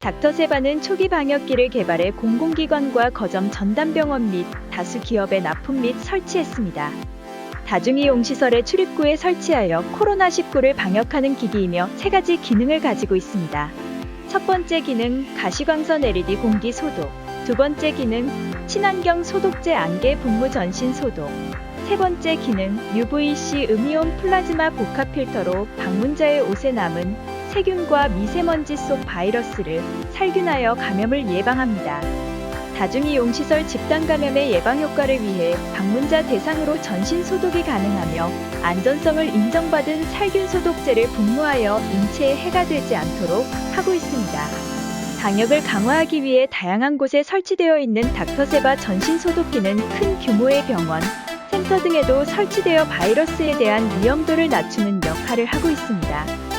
닥터 세바는 초기 방역기를 개발해 공공기관과 거점 전담병원 및 다수 기업에 납품 및 설치했습니다. 다중이용 시설의 출입구에 설치하여 코로나19를 방역하는 기기이며 세 가지 기능을 가지고 있습니다. 첫 번째 기능, 가시광선 LED 공기 소독. 두 번째 기능, 친환경 소독제 안개 분무 전신 소독. 세 번째 기능, UVC 음이온 플라즈마 복합 필터로 방문자의 옷에 남은 세균과 미세먼지 속 바이러스를 살균하여 감염을 예방합니다. 다중이용 시설 집단 감염의 예방 효과를 위해 방문자 대상으로 전신 소독이 가능하며 안전성을 인정받은 살균 소독제를 분무하여 인체에 해가 되지 않도록 하고 있습니다. 방역을 강화하기 위해 다양한 곳에 설치되어 있는 닥터세바 전신 소독기는 큰 규모의 병원, 센터 등에도 설치되어 바이러스에 대한 위험도를 낮추는 역할을 하고 있습니다.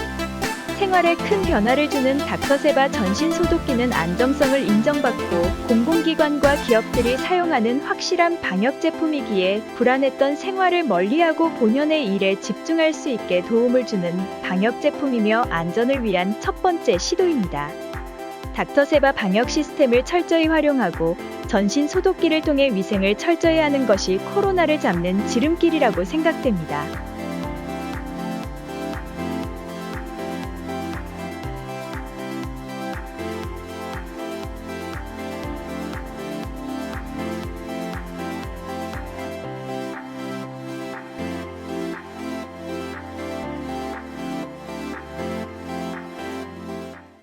생활에 큰 변화를 주는 닥터세바 전신 소독기는 안정성을 인정받고 공공기관과 기업들이 사용하는 확실한 방역 제품이기에 불안했던 생활을 멀리하고 본연의 일에 집중할 수 있게 도움을 주는 방역 제품이며 안전을 위한 첫 번째 시도입니다. 닥터세바 방역 시스템을 철저히 활용하고 전신 소독기를 통해 위생을 철저히 하는 것이 코로나를 잡는 지름길이라고 생각됩니다.